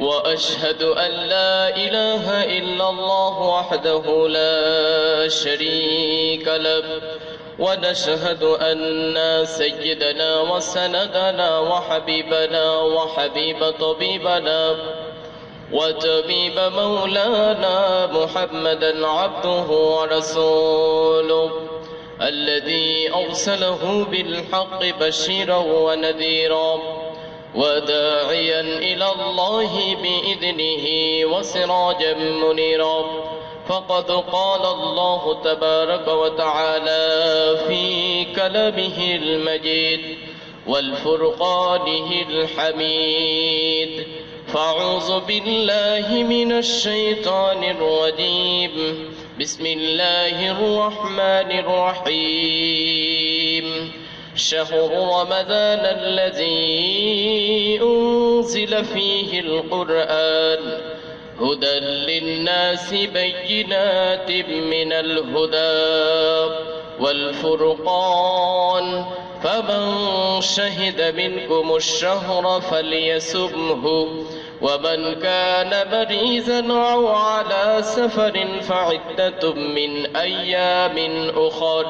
وأشهد أن لا إله إلا الله وحده لا شريك له ونشهد أن سيدنا وسندنا وحبيبنا وحبيب طبيبنا وطبيب مولانا محمدا عبده ورسوله الذي أرسله بالحق بشيرا ونذيرا وداعيا إلى الله بإذنه وسراجا منيرا. فقد قال الله تبارك وتعالى في كلامه المجيد والفرقانه الحميد. فأعوذ بالله من الشيطان الرجيم. بسم الله الرحمن الرحيم. شهر رمضان الذي أنزل فيه القرآن. هدى للناس بينات من الهدى والفرقان. فمن شهد منكم الشهر فليسمه ومن كان مريزا أو على سفر فعدة من أيام أخر.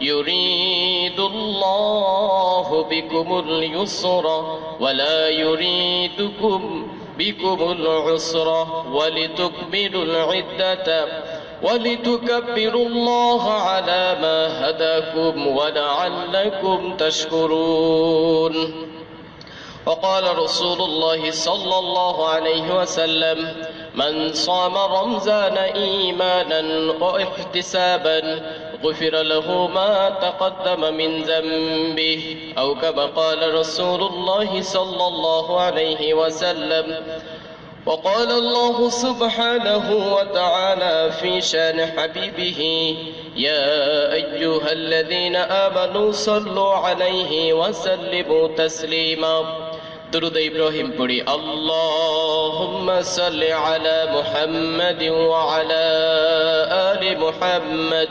يريد الله بكم اليسر ولا يريدكم بكم العسر ولتكملوا العدة ولتكبروا الله على ما هداكم ولعلكم تشكرون. وقال رسول الله صلى الله عليه وسلم من صام رمضان إيمانا واحتسابا غفر له ما تقدم من ذنبه. أو كما قال رسول الله صلى الله عليه وسلم وقال الله سبحانه وتعالى في شان حبيبه يا أيها الذين آمنوا صلوا عليه وسلموا تسليما. درود إبراهيم পড়ি اللهم صل على محمد وعلى آل محمد.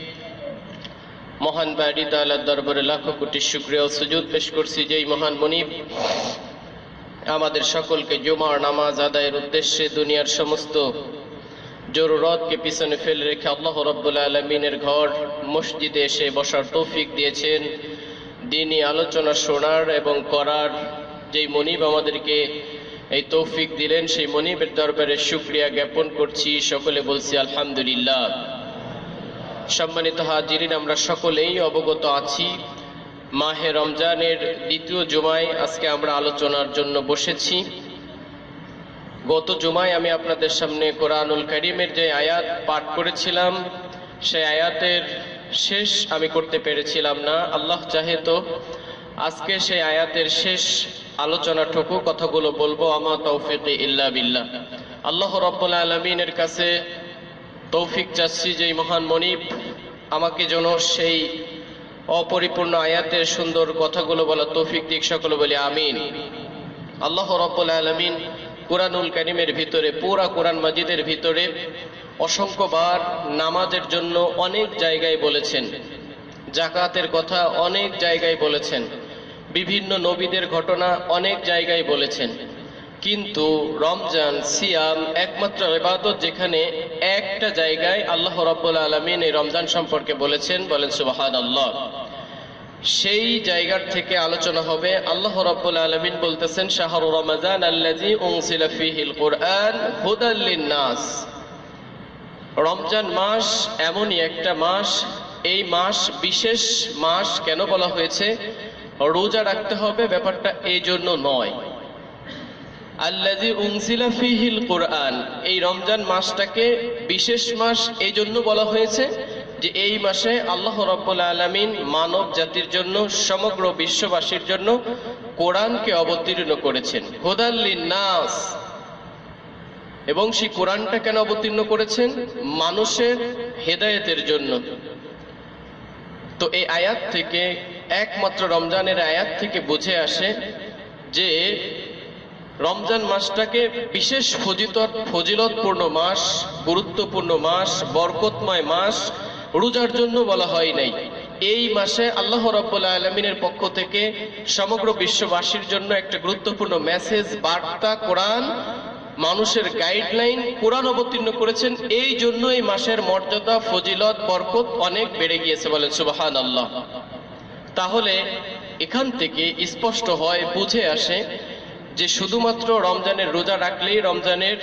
মহান বাড়ি তালার দরবারে লাখো কোটি শুক্রিয়া সুজুদ পেশ করছি যেই মহান মনিব। আমাদের সকলকে জুমার নামাজ আদায়ের উদ্দেশ্যে দুনিয়ার সমস্ত জরুরতকে পিছনে ফেলে রেখে আল্লাহ রব্বুল আলমিনের ঘর, মসজিদে এসে বসার তৌফিক দিয়েছেন। দিনই আলোচনা শোনার এবং করার যেই মনিব আমাদেরকে এই তৌফিক দিলেন, সেই মনিবের দরবারে শুক্রিয়া জ্ঞাপন করছি। সকলে বলছি আলহামদুলিল্লাহ। সম্মানিত হাজিরিন, আমরা সকলেই অবগত আছি। মাহে রমজানের দ্বিতীয় জুমায় আজকে আমরা আলোচনার জন্য বসেছি। গত জুমায় আমি আপনাদের সামনে কোরআনুল করিমের যে আয়াত পাঠ করেছিলাম, সেই আয়াতের শেষ আমি করতে পেরেছিলাম না, আল্লাহ চাহে তো। আজকে সেই আয়াতের শেষ আলোচনাটুকু কথাগুলো বলব, আমা তৌফিক ইল্লা বিল্লাহ। আল্লাহ রব্বুল আলমিনের কাছে তৌফিক চাচ্ছি যে মহান মনিব, আমাকে যেন সেই অপরিপূর্ণ আয়াতের সুন্দর কথাগুলো বলা তৌফিক দিক সকলে বলে, আমিন। আল্লাহ রব্বুল আলমিন কোরআনুল কারিমের ভিতরে, পুরা কোরআন মাজিদের ভিতরে অসংখ্যবার নামাজের জন্য অনেক জায়গায় বলেছেন জাকাতের কথা অনেক জায়গায় বলেছেন, বিভিন্ন নবীদের ঘটনা অনেক জায়গায় বলেছেন। কিন্তু রমজান সিয়াম একমাত্র ইবাদত যেখানে একটা জায়গায় আল্লাহ রাব্বুল আলামিন এই রমজান সম্পর্কে বলেছেন, বলেন সুবহান আল্লাহ সেই জায়গার থেকে আলোচনা হবে, আল্লাহ রাব্বুল আলামিন বলতেছেন, শাহরু রমাজান আল্লাজি ফীহিল কুরআন হুদাল লিন-নাস। রমজান মাস এমনই একটা মাস, এই মাস বিশেষ মাস কেন বলা হয়েছে? রোজা রাখতে হবে ব্যাপারটা এই জন্য নয়। আল্লাজি উনসিলা ফিহিল কোরআন। এই রমজান মাসটাকে বিশেষ মাস এই জন্য বলা হয়েছে যে এই মাসে আল্লাহ রব্বুল আলমিন মানব জাতির জন্য, সমগ্র বিশ্ববাসীর জন্য কোরআনকে অবতীর্ণ করেছেন। হুদাল্লিন নাস এবং সেই কোরআনটা কেন অবতীর্ণ করেছেন? মানুষের হেদায়েতের জন্য। তো এই আয়াত থেকে, একমাত্র রমজানের আয়াত থেকে বুঝে আসে যে রমজান মাসটাকে বিশেষ ফজিত ফজিলতপূর্ণ মাস, গুরুত্বপূর্ণ মাস, বরকতময় মাস রোজার জন্য বলা হয় নাই। এই মাসে আল্লাহ রব্বুল আলমিনের পক্ষ থেকে সমগ্র বিশ্ববাসীর জন্য একটা গুরুত্বপূর্ণ মেসেজ, বার্তা, কোরআন, মানুষের গাইডলাইন, কোরআন অবতীর্ণ করেছেন। এই জন্য এই মাসের মর্যাদা, ফজিলত, বরকত অনেক বেড়ে গিয়েছে বলেন সুবাহান আল্লাহ তাহলে এখান থেকে স্পষ্ট হয়, বুঝে আসে যে শুধুমাত্র রমজানের রোজা রাখলেই রমজানের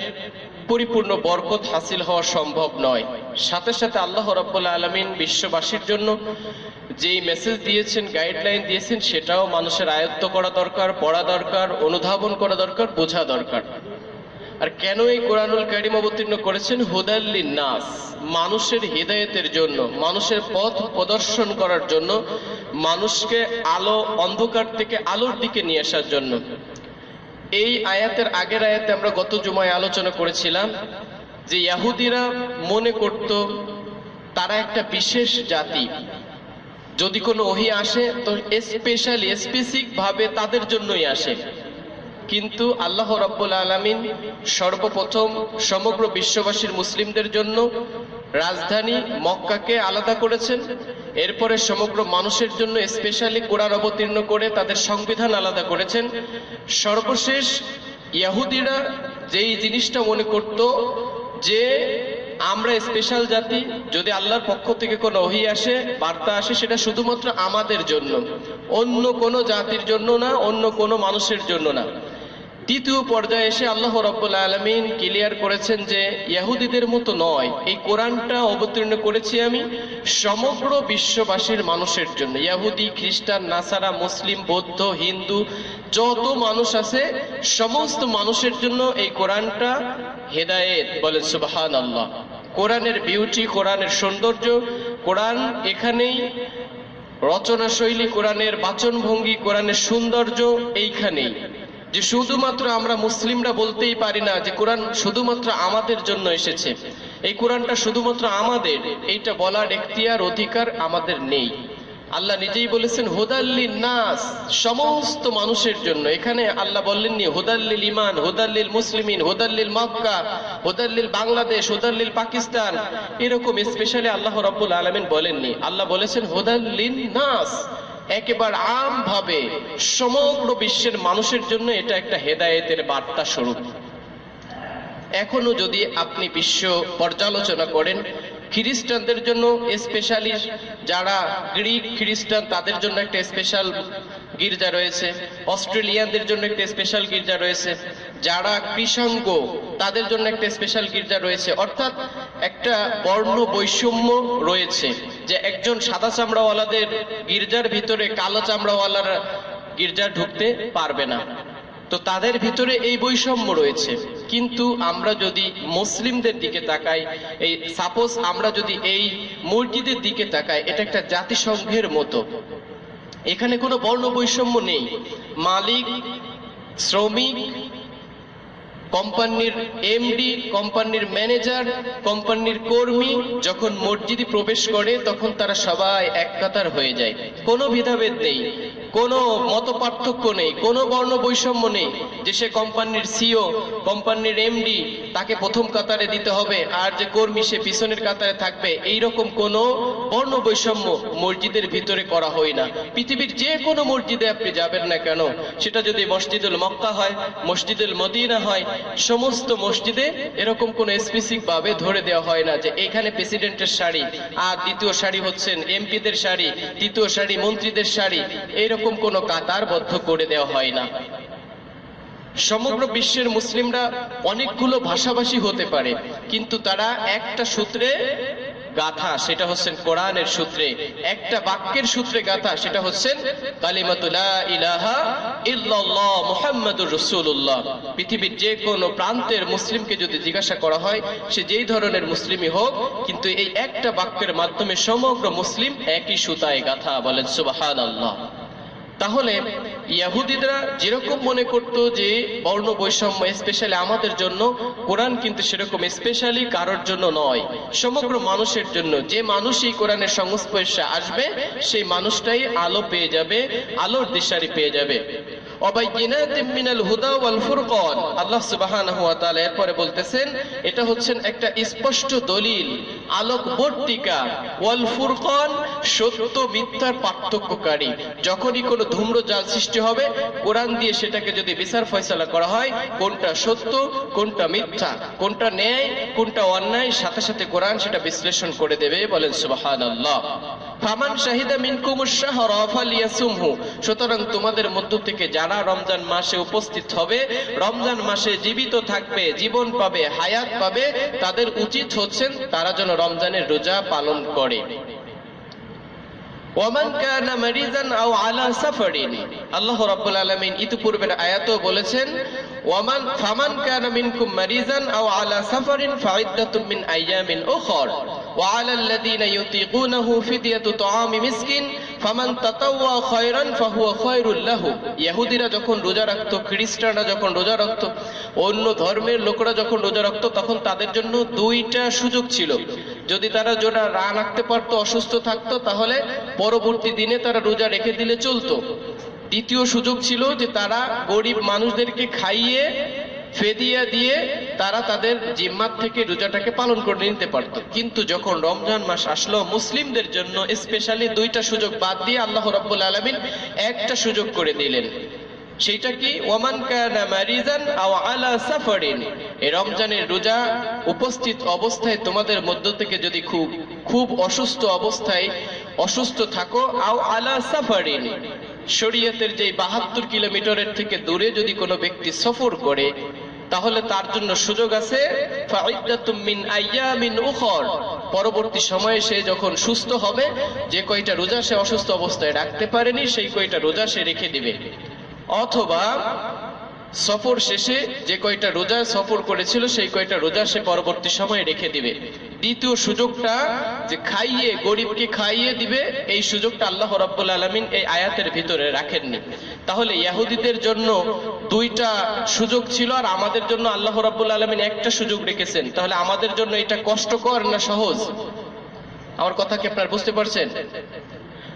পরিপূর্ণ বরকত হাসিল হওয়া সম্ভব নয়। সাথে সাথে আল্লাহ রব্বুল্লা আলমিন বিশ্ববাসীর জন্য যেই মেসেজ দিয়েছেন গাইডলাইন দিয়েছেন, সেটাও মানুষের আয়ত্ত করা দরকার, পড়া দরকার, অনুধাবন করা দরকার, বোঝা দরকার। আর কেন এই কোরআনুল কারিম অবতীর্ণ করেছেন? হুদাল্লিন নাস মানুষের হৃদায়তের জন্য, মানুষের পথ প্রদর্শন করার জন্য, মানুষকে আলো, অন্ধকার থেকে আলোর দিকে নিয়ে আসার জন্য। এই আয়াতের আগের আয়াতে আমরা গত জুমায় আলোচনা করেছিলাম যে ইয়াহুদিরা মনে করত তারা একটা বিশেষ জাতি। যদি কোনো ওহি আসে, তো স্পেশালি স্পেসিক ভাবে তাদের জন্যই আসে। কিন্তু আল্লাহ রাব্বুল আলামিন সর্বপ্রথম সমগ্র বিশ্ববাসীর মুসলিমদের জন্য রাজধানী মক্কাকে আলাদা করেছেন। এরপরে সমগ্র মানুষের জন্য স্পেশালি কোরআন অবতীর্ণ করে তাদের সংবিধান আলাদা করেছেন। সর্বশেষ ইয়াহুদিরা যেই জিনিসটা মনে করত যে আমরা স্পেশাল জাতি, যদি আল্লাহর পক্ষ থেকে কোনো অহি আসে, বার্তা আসে, সেটা শুধুমাত্র আমাদের জন্য। অন্য কোনো জাতির জন্য না, অন্য কোনো মানুষের জন্য না। তৃতীয় পর্যায়ে এসে আল্লাহ রব্বুল আলমিন ক্লিয়ার করেছেন যে ইয়াহুদিদের মতো নয়। এই কোরআনটা অবতীর্ণ করেছি আমি সমগ্র বিশ্ববাসীর মানুষের জন্য। ইয়াহুদি, খ্রিস্টান, নাসারা, মুসলিম, বৌদ্ধ, হিন্দু, যত মানুষ আছে, সমস্ত মানুষের জন্য এই কোরআনটা হেদায়েত। বলেন সুবাহান আল্লাহ কোরআনের বিউটি কোরআনের সৌন্দর্য, কোরআন এখানেই রচনা শৈলী কোরআনের বাচনভঙ্গি, কোরআনের সৌন্দর্য এইখানেই। যে শুধুমাত্র আমরা মুসলিমরা বলতেই পারি না যে কোরআন শুধুমাত্র আমাদের জন্য এসেছে। এই কোরআনটা শুধুমাত্র আমাদের, এইটা বলার এখতিয়ার, অধিকার আমাদের নেই। আল্লাহ নিজেই বলেছেন হুদাল্লিল নাস সমস্ত মানুষের জন্য। এখানে আল্লাহ বললেননি হুদাল্লিল ইমান হুদাল্লিল মুসলিমিন হুদাল্লিল মক্কা হুদাল্লিল বাংলাদেশ হুদাল্লিল পাকিস্তান এরকম স্পেশালি আল্লাহ রব্বুল আলমিন বলেননি। আল্লাহ বলেছেন হুদাল্লিল নাস একেবারে আম ভাবে সমগ্র বিশ্বের মানুষের জন্য এটা একটা হেদায়েতের বার্তা স্বরূপ। এখনও যদি আপনি বিশ্ব পর্যালোচনা করেন, খ্রিস্টানদের জন্য স্পেশালি যারা গ্রিক খ্রিস্টান, তাদের জন্য একটা স্পেশাল গির্জা রয়েছে। অস্ট্রেলিয়ানদের জন্য একটা স্পেশাল গির্জা রয়েছে। যারা কৃষাঙ্গ, তাদের জন্য একটা স্পেশাল গির্জা রয়েছে। অর্থাৎ একটা বর্ণ বৈষম্য রয়েছে যে একজন সাদা চামড়াওয়ালাদের গির্জার ভিতরে কালো চামড়াওয়ালারা গির্জা ঢুকতে পারবে না। তো তাদের ভিতরে এই বৈষম্য রয়েছে। কিন্তু আমরা যদি মুসলিমদের দিকে তাকাই, এই সাপোজ আমরা যদি এই মসজিদের দিকে তাকাই, এটা একটা জাতিসংঘের মতো। এখানে কোনো বর্ণ বৈষম্য নেই। মালিক, শ্রমিক কোম্পানির এমডি কোম্পানির ম্যানেজার, কোম্পানির কর্মী যখন মসজিদে প্রবেশ করে, তখন তারা সবাই এক কাতার হয়ে যায়। কোনো ভেদাভেদ নেই। কোনো মত পার্থক্য নেই, কোনো বর্ণ বৈষম্য নেই। যে সে কোম্পানির সিও, কোম্পানির এমডি, তাকে প্রথম কাতারে দিতে হবে, আর যে কর্মী সে পিছনের কাতারে থাকবে এই রকম কোনো বর্ণ বৈষম্য মসজিদের ভিতরে করা হয় না। পৃথিবীর যে কোনো মসজিদে আপনি যাবেন না কেন, সেটা যদি মসজিদুল মক্কা হয়, মসজিদুল মদিনা হয়, সমস্ত মসজিদে এরকম কোনো স্পেসিফিক ভাবে ধরে দেওয়া হয় না যে এখানে প্রেসিডেন্টের শাড়ি, আর দ্বিতীয় শাড়ি হচ্ছেন এমপিদের শাড়ি, তৃতীয় শাড়ি মন্ত্রীদের শাড়ি এরকম কোনো কাতারবদ্ধ করে দেওয়া হয় না। সমগ্র বিশ্বের মুসলিমরা অনেকগুলো ভাষাভাষী হতে পারে, কিন্তু তারা একটা সূত্রে গাথা, সেটা হচ্ছেন কোরআনের সূত্রে। একটা বাক্যের সূত্রে গাথা, সেটা হচ্ছেন কালিমাতুলা পৃথিবীর যে কোনো প্রান্তের মুসলিমকে যদি জিজ্ঞাসা করা হয়, সে যেই ধরনের মুসলিমই হোক, কিন্তু এই একটা বাক্যের মাধ্যমে সমগ্র মুসলিম একই সুতায় গাথা বলেন, সুবহানাল্লাহ। তাহলে ইয়াহুদিদরা যেরকম মনে করত যে বর্ণ বৈষম্য স্পেশালি আমাদের জন্য, কোরআন কিন্তু সেরকম স্পেশালি কারোর জন্য নয়। সমগ্র মানুষের জন্য। যে মানুষ এই কোরআনের সংস্পর্শে আসবে, সেই মানুষটাই আলো পেয়ে যাবে, আলোর দিশারি পেয়ে যাবে। পার্থক্যকারী। যখনই কোনো ধূম্রজাল সৃষ্টি হবে? কোরআন দিয়ে সেটাকে যদি বিচার ফয়সালা করা হয়, কোনটা সত্য, কোনটা মিথ্যা, কোনটা ন্যায়, কোনটা অন্যায়, সাথে সাথে কোরআন সেটা বিশ্লেষণ করে দেবে, বলেন সুবহানাল্লাহ। ফামান শাহিদা সুতরাং তোমাদের মধ্য থেকে যারা রমজান মাসে উপস্থিত হবে, রমজান মাসে জীবিত থাকবে, জীবন পাবে, হায়াত পাবে, তাদের উচিত হচ্ছেন তারা যেন রমজানের রোজা পালন করে। ওমান কানা মারিজান আও আলা সাফারিন। আল্লাহ রাব্বুল আলামিন ইতিপূর্বের আয়াতও বলেছেন, ওয়ামান, ফামান কানা মিনকুম মারিজান আও আলা সাফারিন ফাইদ্দাতুম মিন আইয়ামিন উখর। ওয়া আলাল লাযিনা ইউতিকুনাহু ফিদিয়াতু তুআমি মিসকিন, ফামান তাতাওয়া খায়রান ফাহুয়া খায়রুল লাহু। ইহুদিরা যখন রোজা রাখত, খ্রিস্টানরা যখন রোজা রাখত, অন্য ধর্মের লোকরা যখন রোজা রাখত, তখন তাদের জন্য দুইটা সুযোগ ছিল। যদি তারা জোড়া রা রাখতে পারতো, অসুস্থ থাকতো, তাহলে পরবর্তী দিনে তারা রোজা রেখে দিলে চলতো। দ্বিতীয় সুযোগ ছিল যে তারা গরিব মানুষদেরকে খাইয়ে, ফেদিয়া দিয়ে তারা তাদের জিম্মাত থেকে রোজাটাকে পালন করে নিতে পারত। কিন্তু যখন রমজান মাস আসলো, মুসলিমদের জন্য স্পেশালি দুইটা সুযোগ বাদ দিয়ে আল্লাহ রাব্বুল আলামিন একটা সুযোগ করে দিলেন। সেটা কি? ওয়ামান কানা মারিজান আও আলা সাফারিন। রমজানের রোজা উপস্থিত অবস্থায় তোমাদের মধ্য থেকে যদি খুব খুব অসুস্থ অবস্থায় অসুস্থ থাকো, আও আলা সাফারিন। শরীয়তের যে বাহাত্তর কিলোমিটারের থেকে দূরে যদি কোনো ব্যক্তি সফর করে, তাহলে তার জন্য সুযোগ আছে পরবর্তী সময়ে সে যখন সুস্থ হবে, যে কয়টা রোজা সে অসুস্থ অবস্থায় রাখতে পারেনি, সেই কয়টা রোজা সে রেখে দিবে। অথবা সফর শেষে যে কয়টা রোজা সফর করেছিল, সেই কয়টা রোজা সে পরবর্তী সময়ে রেখে দিবে। দ্বিতীয় সুযোগটা যে খাইয়ে, গরিবকে খাইয়ে দিবে, এই সুযোগটা আল্লাহ রাব্বুল আলামিন এই আয়াতের ভিতরে রাখেননি। তাহলে ইহুদিদের জন্য দুইটা সুযোগ ছিল আর আমাদের জন্য আল্লাহ রাব্বুল আলামিন একটা সুযোগ রেখেছেন। তাহলে আমাদের জন্য এটা কষ্টকর না সহজ? আমার কথা কি আপনারা বুঝতে পারছেন?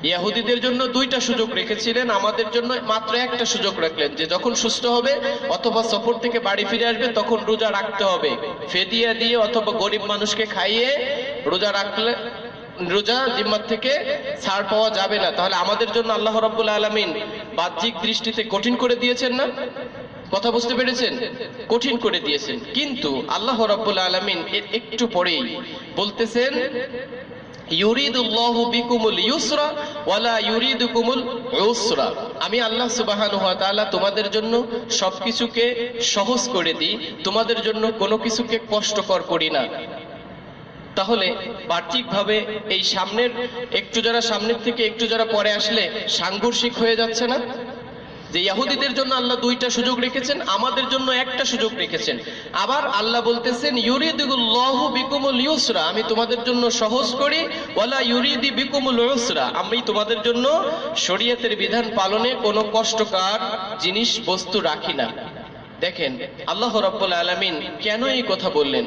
ইয়াহুদিদের জন্য দুইটা সুযোগ রেখেছিলেন, আমাদের জন্য মাত্র একটা সুযোগ রাখলেন, যে যখন সুস্থ হবে অথবা সফর থেকে বাড়ি ফিরে আসবে, তখন রোজা রাখতে হবে। ফেদিয়া দিয়ে অথবা গরিব মানুষকে খাইয়ে রোজা রাখলে, রোজা জিম্মার থেকে ছাড় পাওয়া যাবে না। তাহলে আমাদের জন্য আল্লাহ রাব্বুল আলামিন বাহ্যিক দৃষ্টিতে কঠিন করে দিয়েছেন না? কথা বুঝতে পেরেছেন? কঠিন করে দিয়েছেন। কিন্তু আল্লাহ রাব্বুল আলামিন একটু পরেই বলতেছেন ইউসরা আমি আল্লাহ সুবহানাহু ওয়া তাআলা তোমাদের জন্য সবকিছুকে সহজ করে দিই, তোমাদের জন্য কোনো কিছুকে কষ্টকর করি না। তাহলে বাহ্যিকভাবে এই সামনের, একটু যারা সামনের থেকে একটু যারা পরে আসলে সাংঘর্ষিক হয়ে যাচ্ছে না? যে ইহুদিদের জন্য আল্লাহ দুইটা সুযোগ রেখেছেন, আমাদের জন্য একটা সুযোগ রেখেছেন। আবার আল্লাহ বলতেছেন ইউরিদুল্লাহু বিকুমুল ইউসরা আমি তোমাদের জন্য সহজ করি, ওয়ালা ইউরিদি বিকুমুল উসরা আমি তোমাদের জন্য শরীয়তের বিধান পালনে কোনো কষ্টকর জিনিস, বস্তু রাখি না। দেখেন, আল্লাহ রাব্বুল আলামিন কেন এই কথা বললেন?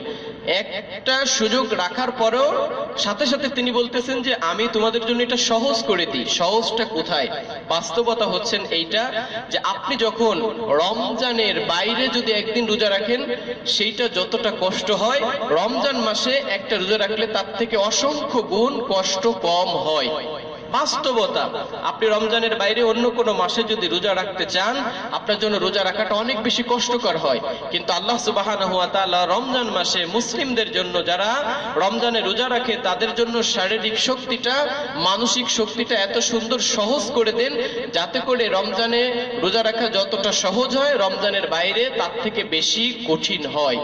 একটা সুযোগ রাখার পরেও সাথে সাথে তিনি বলতেছেন যে আমি তোমাদের জন্য এটা সহজ করে দিই। সহজটা কোথায়? বাস্তবতা হচ্ছেন এইটা যে আপনি যখন রমজানের বাইরে যদি একদিন রোজা রাখেন, সেইটা যতটা কষ্ট হয়, রমজান মাসে একটা রোজা রাখলে তার থেকে অসংখ্য গুণ কষ্ট কম হয়। বাস্তবতা। আপনি রমজানের বাইরে অন্য কোনো মাসে যদি রোজা রাখতে চান, আপনার জন্য রোজা রাখাটা অনেক বেশি কষ্টকর হয়। কিন্তু আল্লাহ তাআলা রমজান মাসে মুসলিমদের জন্য যারা রমজানে রোজা রাখে, তাদের জন্য শারীরিক শক্তিটা, মানসিক শক্তিটা এত সুন্দর সহজ করে দেন, যাতে করে রমজানে রোজা রাখা যতটা সহজ হয়, রমজানের বাইরে তার থেকে বেশি কঠিন হয়।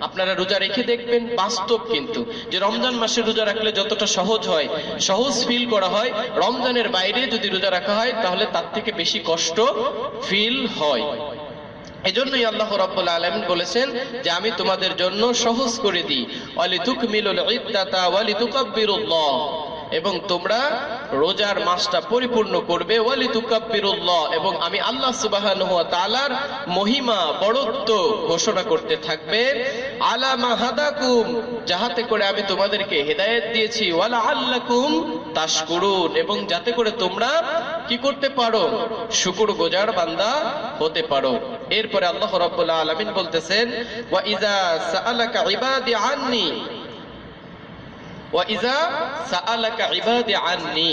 আপনারা রোজা রেখে দেখবেন, বাস্তব কিন্তু। যে রমজান মাসে রোজা রাখলে যতটা সহজ হয়, সহজ ফিল করা হয়, রমজানের বাইরে যদি রোজা রাখা হয়, তাহলে তার থেকে বেশি কষ্ট ফিল হয়। এজন্যই আল্লাহ রাব্বুল আলামিন বলেছেন যে, আমি তোমাদের জন্য সহজ করে দিই। ওয়ালি তুকমিলুল ইদ্দাতা ওয়ালি তুকাব্বিরুল্লাহ এবং তোমরা রোজার মাসটা পরিপূর্ণ করবে। এবং আমি আল্লাহ তাআলার মহিমা, বড়ত্ব ঘোষণা করতে থাকবে। আলা যাহাতে করে আমি তোমাদেরকে হেদায়েত দিয়েছি। ওয়ালা আল্লাকুম তাশকুরুন, এবং যাতে করে তোমরা কি করতে পারো? শুকুর গোজার বান্দা হতে পারো। এরপরে আল্লাহ রাব্বুল আলামিন বলতেছেন, ওয়া আননি।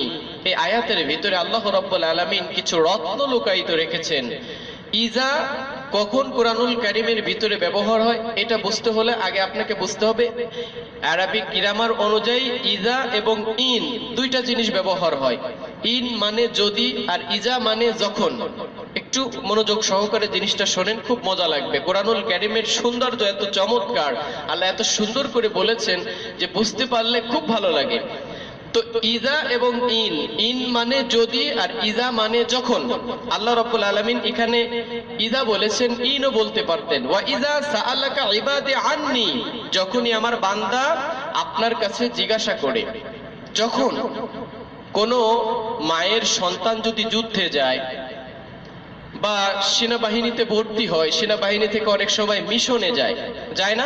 এই আয়াতের ভিতরে আল্লাহ রাব্বুল আলামিন কিছু রত্ন লুকায়িত রেখেছেন। ইজা কখন কোরআনুল কারিমের ভিতরে ব্যবহার হয়, এটা বুঝতে হলে আগে আপনাকে বুঝতে হবে। আরবিক গ্রামার অনুযায়ী ইজা এবং ইন দুইটা জিনিস ব্যবহার হয়। ইন মানে যদি আর ইজা মানে যখন। একটু মনোযোগ সহকারে জিনিসটা শোনেন, খুব মজা লাগবে। কোরআনুল কারিমের সৌন্দর্য এত চমৎকার, আল্লাহ এত সুন্দর করে বলেছেন যে বুঝতে পারলে খুব ভালো লাগে। তো ইজা এবং ইন ইন মানে যদি আর ইজা মানে যখন। আল্লাহ রাব্বুল আলামিন এখানে ইজা বলেছেন, ইনও বলতে পারতেন। ওয়া ইজা সাআলাকা ইবাদি আন্নি, যখনই আমার বান্দা আপনার কাছে জিজ্ঞাসা করে, যখন কোনো মায়ের সন্তান যদি যুদ্ধে যায় বা সেনাবাহিনীতে ভর্তি হয়, সেনাবাহিনী থেকে অনেক সময় মিশনে যায় যায় না?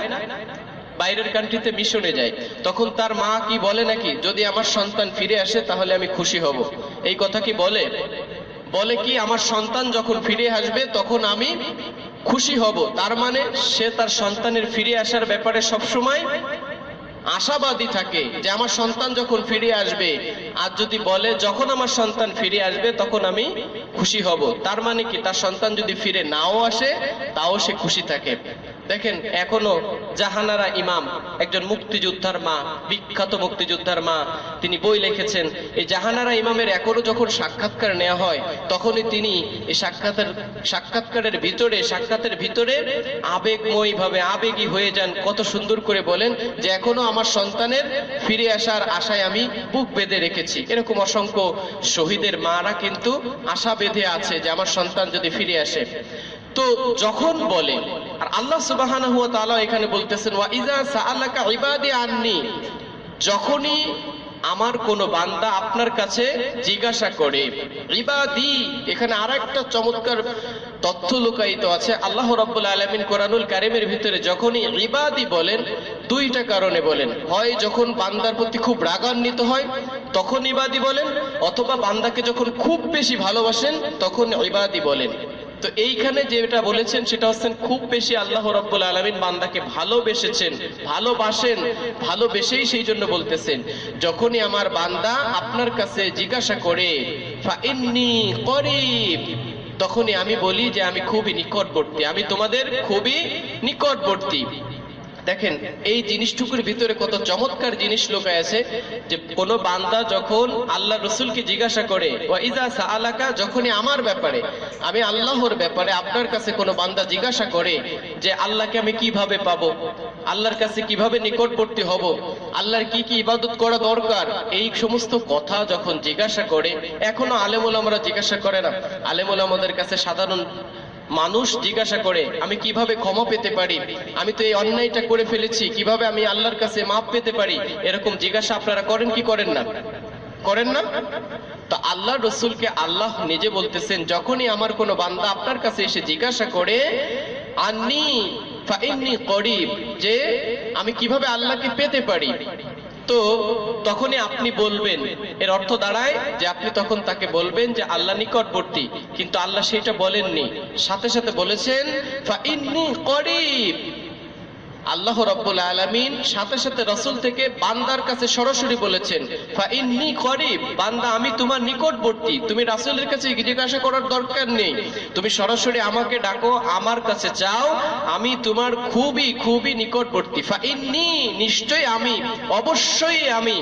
বাইরের কান্ট্রিতে মিশনে যায়। তখন তার মা কি বলে নাকি, যদি আমার সন্তান ফিরে আসে তাহলে আমি খুশি হব। এই কথা কি বলে? বলে কি, আমার সন্তান যখন ফিরে আসবে তখন আমি খুশি হব। তার মানে সে তার সন্তানের ফিরে আসার ব্যাপারে সবসময় আশাবাদী থাকে যে আমার সন্তান যখন ফিরে আসবে, আর যদি বলে যখন আমার সন্তান ফিরে আসবে তখন আমি খুশি হব। তার মানে কি, তার সন্তান যদি ফিরে নাও আসে, তাও সে খুশি থাকে। দেখেন, এখনও জাহানারা ইমাম, একজন মুক্তিযোদ্ধার মা, বিখ্যাত মুক্তিযোদ্ধার মা, তিনি বই লিখেছেন, এই জাহানারা ইমামের এখনও যখন সাক্ষাৎকার নেওয়া হয়, তখনই তিনি এই সাক্ষাতের, সাক্ষাৎকারের ভিতরে, সাক্ষাতের ভিতরে আবেগময় ভাবে আবেগী হয়ে যান, কত সুন্দর করে বলেন যে এখনও আমার সন্তানের ফিরে আসার আশায় আমি বুক বেঁধে রেখেছি। এরকম অসংখ্য শহীদের মারা কিন্তু আশা বেঁধে আছে যে আমার সন্তান যদি ফিরে আসে। তো যখন বলে, আর আল্লাহ তাআলা এখানে বলতেছেন, ওয়া ইজা সাআলাকা ইবাদি আন্নি যখনই আমার কোন বান্দা আপনার কাছে জিজ্ঞাসা করে, ইবাদি এখানে আর একটা চমৎকার তথ্য লুকায়িত আছে। আল্লাহ রাব্বুল আলামিন কোরআনুল কারিমের ভিতরে যখনই ইবাদি বলেন, দুইটা কারণে বলেন। হয় যখন বান্দার প্রতি খুব রাগান্বিত হয়, তখন ইবাদি বলেন, অথবা বান্দাকে যখন খুব বেশি ভালোবাসেন, তখন ইবাদি বলেন। তো এইখানে যেটা বলেছেন সেটা হচ্ছেন, খুব বেশি আল্লাহ রব্বুল আলমিন বান্দাকে ভালোবেসেছেন, ভালোবাসেন, ভালোবেসেই সেই জন্য বলতেছেন, যখনই আমার বান্দা আপনার কাছে জিজ্ঞাসা করে তখনই আমি বলি যে আমি খুবই নিকটবর্তী, আমি তোমাদের খুবই নিকটবর্তী। দেখেন, এই জিনিসটুকুর ভিতরে কত চমৎকার জিনিস লোকায় আছে যে কোন বান্দা যখন আল্লাহ রসুলকে জিজ্ঞাসা করে ইজা যখনই আমার ব্যাপারে, আমি আল্লাহর ব্যাপারে আপনার কাছে কোনো বান্দা জিজ্ঞাসা করে যে, আল্লাহকে আমি কীভাবে পাবো? আল্লাহর কাছে কীভাবে নিকটবর্তী হব? আল্লাহর কি কি ইবাদত করা দরকার? এই সমস্ত কথা যখন জিজ্ঞাসা করে, এখনও আলেমুল আমরা জিজ্ঞাসা করে না। আলেমুল আমাদের কাছে সাধারণ মানুষ জিজ্ঞাসা করে, আমি কীভাবে ক্ষমা পেতে পারি? আমি তো এই অন্যায়টা করে ফেলেছি, কীভাবে আমি আল্লাহর কাছে মাপ পেতে পারি? এরকম জিজ্ঞাসা আপনারা করেন কি করেন না? করেন না? তো আল্লাহ রসুলকে আল্লাহ নিজে বলতেছেন, যখনই আমার কোনো বান্দা আপনার কাছে এসে জিজ্ঞাসা করে, আন্নি ফাইন্নি করিব যে আমি কীভাবে আল্লাহকে পেতে পারি? তো তখনই আপনি বলবেন। এর অর্থ দাঁড়ায় যে আপনি তখন তাকে বলবেন যে আল্লাহ নিকটবর্তী, কিন্তু আল্লাহ সেটা বলেননি। সাথে সাথে বলেছেন আল্লাহ রব্বুল আলামিন সাথে সাথে রসুল থেকে বান্দার কাছে সরাসরি বলেছেন ফাইন্নি করিব বান্দা, আমি তোমার নিকটবর্তী, তুমি রাসূলের কাছে জিজ্ঞাসা করার দরকার নেই, তুমি সরাসরি আমাকে ডাকো, আমার কাছে চাও আমি তোমার খুবই খুবই নিকটবর্তী ফাইন্নি নিশ্চয় আমি, অবশ্যই আমি,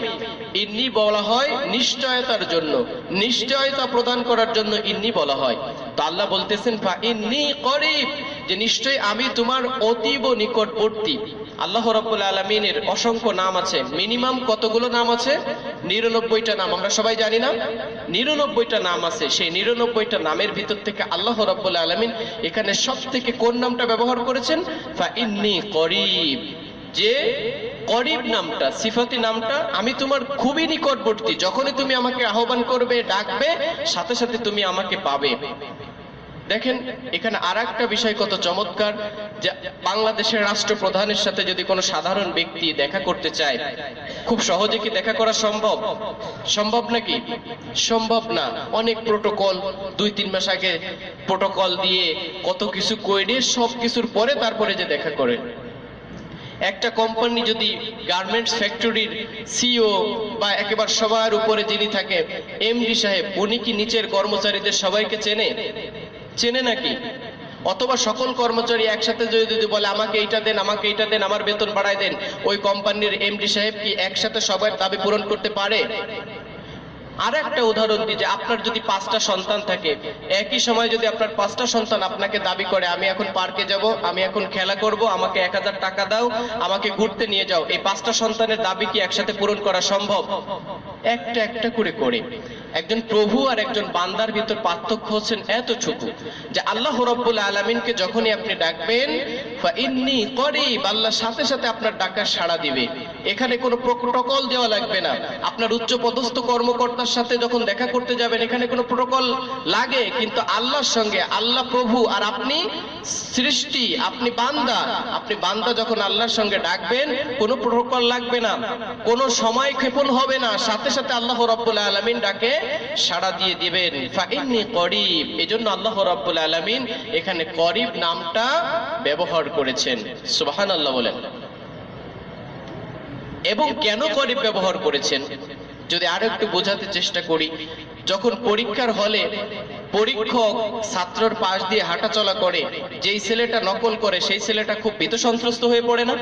ইন্নি বলা হয় নিশ্চয়তার জন্য, নিশ্চয়তা প্রদান করার জন্য ইন্নি বলা হয়, তো আল্লাহ বলতেছেন, ফা ইন্নি করিব যে নিশ্চয়ই আমি তোমার অতীব নিকটবর্তী। আল্লাহ রব্বুল আলমিনের অসংখ্য নাম আছে। মিনিমাম কতগুলো নাম আছে? নিরানব্বইটা নাম। আমরা সবাই জানি না? নিরানব্বইটা নাম আছে। সেই নিরানব্বইটা নামের ভিতর থেকে আল্লাহ রব্বুল আলমিন এখানে সব থেকে কোন নামটা ব্যবহার করেছেন? ইন্নি করিব। যে করিব নামটা, সিফাতি নামটা আমি তোমার খুবই নিকটবর্তী। যখনই তুমি আমাকে আহ্বান করবে, ডাকবে, সাথে সাথে তুমি আমাকে পাবে। দেখেন, এখানে আর একটা বিষয় কত চমৎকার, যে বাংলাদেশের রাষ্ট্রপ্রধানের সাথে যদি কোনো সাধারণ ব্যক্তি দেখা করতে চায়, খুব সহজে কি দেখা করা সম্ভব? সম্ভব নাকি? সম্ভব না। অনেক প্রোটোকল, দুই, তিন মাস আগে প্রোটোকল দিয়ে কত কিছু করে সব কিছুর পরে তারপরে যে দেখা করে। একটা কোম্পানি যদি গার্মেন্টস ফ্যাক্টরির সিও বা একেবারে সবার উপরে যিনি থাকে, এমডি সাহেব, উনি কি নিচের কর্মচারীদের সবাইকে চেনে? চেনে নাকি? অথবা সকল কর্মচারী একসাথে যদি যদি বলে, আমাকে এইটা দেন, আমাকে এইটা দেন, আমার বেতন বাড়ায় দেন। ওই কোম্পানির এমডি সাহেব কি একসাথে সবার দাবি পূরণ করতে পারে? আর একটা উদাহরণ দিই যে, আপনার যদি পাঁচটা সন্তান থাকে, একই সময় যদি আপনার পাঁচটা সন্তান আপনাকে দাবি করে, আমি এখন পার্কে যাব, আমি এখন খেলা করব, আমাকে এক হাজার টাকা দাও, আমাকে ঘুরতে নিয়ে যাও, এই পাঁচটা সন্তানের দাবি কি একসাথে পূরণ করা সম্ভব? একটা একটা করে করে। একজন প্রভু আর একজন বান্দার ভিতর পার্থক্য হচ্ছেন এতটুকু যে আল্লাহ রব্বুল আলমিনকে যখনই আপনি ডাকবেন ইন্নি করিব আল্লাহ সাথে সাথে আপনার ডাকার সাড়া দিবে। এখানে কোনো প্রোটোকল দেওয়া লাগবে না। আপনার উচ্চ পদস্থ কর্মকর্তার সাথে যখন দেখা করতে যাবেন, এখানে কোনো প্রোটোকল লাগে। কিন্তু আল্লাহর সঙ্গে আল্লাহ প্রভু আর আপনি সৃষ্টি, আপনি বান্দা। আপনি বান্দা যখন আল্লাহর সঙ্গে ডাকবেন, কোনো প্রোটোকল লাগবে না। কোনো সময় ক্ষেপণ হবে না। সাথে সাথে আল্লাহ রব্বুল আলমিন ডাকে, সাড়া দিয়ে দিবেন। ফাইন্নি করিব। এজন্য আল্লাহ রব্বুল আলমিন এখানে করিব নামটা ব্যবহার করেছেন। সুবাহান আল্লাহ বলেন। এবং কেন করিব ব্যবহার করেছেন? যদি আরও একটু বোঝাতে চেষ্টা করি যখন পরীক্ষার হলে পরীক্ষক ছাত্রর পাশ দিয়ে হাঁটাচলা করে, যেই ছেলেটা নকল করে, সেই ছেলেটা খুব ভীত সন্ত্রস্ত হয়ে পড়ে না?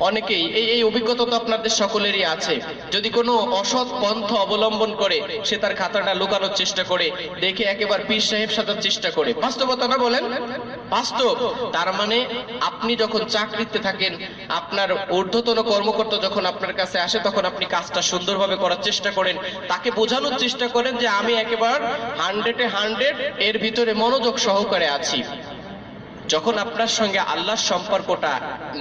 অনেকেই এই এই অভিজ্ঞতা তো আপনাদের সকলেরই আছে। যদি কোনো অসৎ পন্থ অবলম্বন করে, সে তার খাতাটা লুকানোর চেষ্টা করে, দেখে একেবারে পীর সাহেব সাজার চেষ্টা করে। বাস্তবতা না বলেন? বাস্তব। তার মানে আপনি যখন চাকরিতে থাকেন, আপনার ঊর্ধ্বতন কর্মকর্তা যখন আপনার কাছে আসে, তখন আপনি কাজটা সুন্দরভাবে করার চেষ্টা করেন। তাকে বোঝানোর চেষ্টা করেন যে আমি একেবারে হান্ড্রেডে হান্ড্রেড এর ভিতরে মনোযোগ সহকারে আছি। যখন আপনার সঙ্গে আল্লাহর সম্পর্কটা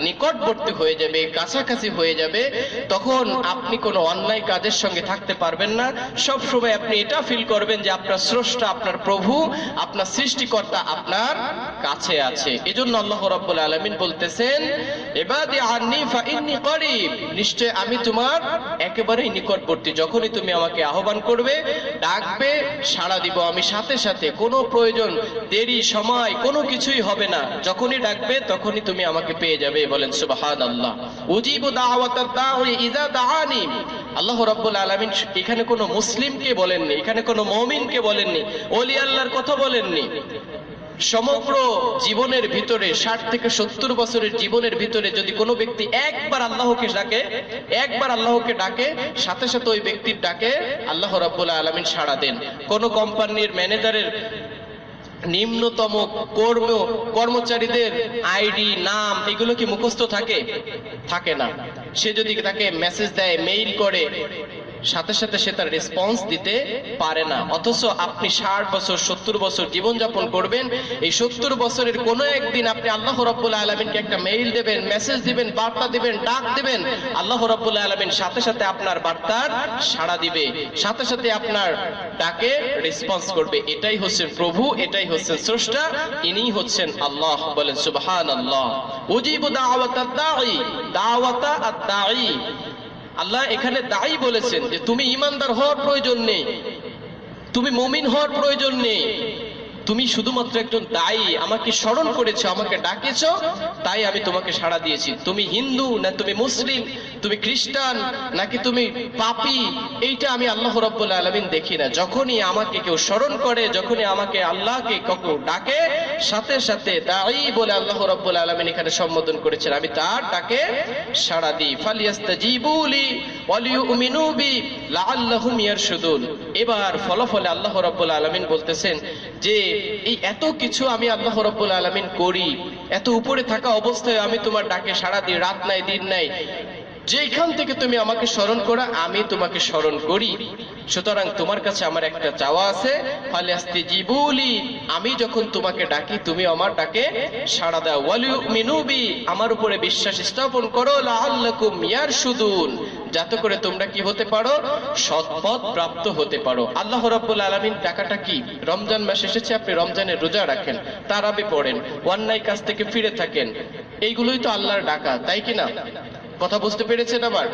নিকটবর্তী হয়ে যাবে, কাছাকাছি হয়ে যাবে, তখন আপনি কোনো অন্যায় কাজের সঙ্গে থাকতে পারবেন না। সব সময় আপনি এটা ফিল করবেন যে আপনার স্রষ্টা, আপনার প্রভু, আপনার সৃষ্টিকর্তা আপনার কাছে আছে। এজন্য আল্লাহ রাব্বুল আলামিন বলতেছেন এবাদি আন্নি ফাইন্নি করিব। নিশ্চয় আমি তোমার একেবারেই নিকটবর্তী। যখনই তুমি আমাকে আহ্বান করবে, ডাকবে, সাড়া দিব। আমি সাথে সাথে কোনো প্রয়োজন, দেরি, সময় কোনো কিছুই হবে না। যখনই ডাকবে তখনই তুমি আমাকে পেয়ে যাবে, বলেন সুবাহান আল্লাহ উজিবু ইযা দাআনি। আল্লাহ রাব্বুল আলামিন এখানে কোনো মুসলিমকে বলেননি, এখানে কোনো মুমিনকে বলেননি, ওলি আল্লাহর কথা বলেননি। সমগ্র জীবনের ভিতরে, ষাট থেকে সত্তর বছরের জীবনের ভিতরে যদি কোনো ব্যক্তি একবার আল্লাহকে ডাকে, একবার আল্লাহকে ডাকে, সাথে সাথে ওই ব্যক্তির ডাকে আল্লাহ রাব্বুল আলামিন সাড়া দেন। কোন কোম্পানির ম্যানেজারের নিম্নতম কর্ম কর্মচারীদের আইডি, নাম এগুলো কি মুখস্থ থাকে? থাকে না। সে যদি তাকে মেসেজ দেয় মেইল করে সাথে সাথে সে তার রেসপন্স দিতে পারে না। অথচ আপনি ষাট বছর, সত্তর বছর জীবনযাপন করবেন, এই সত্তর বছরের কোনো একদিন আপনি আল্লাহ রব্বুল আলমিনকে একটা মেইল দেবেন মেসেজ দিবেন, বার্তা দিবেন, ডাক দিবেন, আল্লাহ রব্বুল আলমিন সাথে সাথে আপনার বার্তার সাড়া দিবে, সাথে সাথে আপনার ডাকে রেসপন্স করবে। এটাই হচ্ছেন প্রভু, এটাই হচ্ছেন স্রষ্টা ইনি হচ্ছেন আল্লাহ। বলেন সুবহান আল্লাহ উজিবু দাওয়াতা দাওয়াতা আদ-দাঈ আল্লাহ এখানে দায়ী বলেছেন যে তুমি ইমানদার হওয়ার প্রয়োজন নেই। তুমি মমিন হওয়ার প্রয়োজন নেই। তুমি শুধুমাত্র একজন দায়ী, আমাকে স্মরণ করেছ, আমাকে ডাকেছ, তাই আমি তোমাকে সাড়া দিয়েছি। তুমি হিন্দু না তুমি মুসলিম, তুমি খ্রিস্টান নাকি তুমি পাপি, এইটা আমি আল্লাহ রব্বুল আলমিন দেখি না। যখনই আমাকে কেউ স্মরণ করে, যখনই আমাকে আল্লাহকে কখন ডাকে, সাথে সাথে দায়ী বলে আল্লাহ রব্বুল আলমিন এখানে সম্বোধন করেছেন, আমি তার ডাকে সাড়া দিই। লাআল্লাহুম ইয়ারশুদুন। এবার ফলাফলে আল্লাহ রাব্বুল আলামিন বলতেছেন যে এই এত কিছু আমি আল্লাহ রব্বুল আলমিন করি, এত উপরে থাকা অবস্থায় আমি তোমার ডাকে সারা দিই, রাত নাই, দিন নাই। যেখান থেকে তুমি আমাকে স্মরণ করা, আমি তোমাকে স্মরণ করি। সুতরাং তোমার কাছে আমার একটা চাওয়া আছে ফালে আসতে জিবুলি আমি যখন তোমাকে ডাকি, তুমি আমার ডাকে সাড়া দাও। ওয়ালিউ মিনুবি আমার উপরে বিশ্বাস স্থাপন করো, লাআল্লাকুম ইয়ারশুদুন, যাতে করে তোমরা কি হতে পারো? সৎপথ প্রাপ্ত হতে পারো। আল্লাহ রাব্বুল আলামিন টাকাটা কি? রমজান মাস এসেছে, আপনি রমজানের রোজা রাখেন, তারাবি পড়েন, অন্যায় কাছ থেকে ফিরে থাকেন। এইগুলোই তো আল্লাহর ডাকা, তাই কি না? কথা বুঝতে পেরেছেন আবার?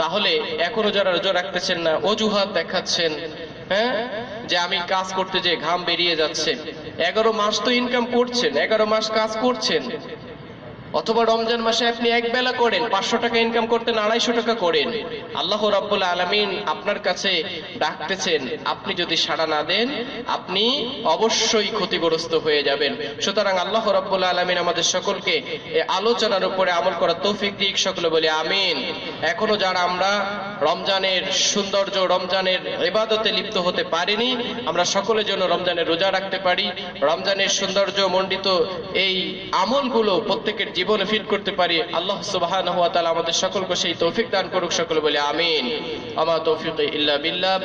তাহলে এখনও যারা রোজা রাখতেছেন না, অজুহাত দেখাচ্ছেন হ্যাঁ? যে আমি কাজ করতে যে ঘাম বেরিয়ে যাচ্ছে। এগারো মাস তো ইনকাম করছেন, এগারো মাস কাজ করছেন। অথবা রমজান মাসে আপনি এক বেলা করেন, পাঁচশো টাকা ইনকাম করতেন, আড়াইশো টাকা করেন। আল্লাহ রাব্বুল আলমিন আপনার কাছে ডাকতেছেন, আপনি যদি সাড়া না দেন, আপনি অবশ্যই ক্ষতিগ্রস্ত হয়ে যাবেন। সুতরাং আল্লাহ রাব্বুল আলমিন আমাদের সকলকে আলোচনার উপরে আমল করার তৌফিক দিক, সকলে বলে আমিন। এখনও যারা আমরা রমজানের সৌন্দর্য, রমজানের এবাদতে লিপ্ত হতে পারিনি। আমরা সকলের জন্য রমজানের রোজা রাখতে পারি, রমজানের সৌন্দর্য মণ্ডিত এই আমলগুলো প্রত্যেকের জীবনে ফিট করতে পারি। আল্লাহ তাআলা আমাদের সকলকে সেই তৌফিক দান করুক, সকলে বলে আমিন। আমার তৌফিক ইল্লা বিল্লাহ।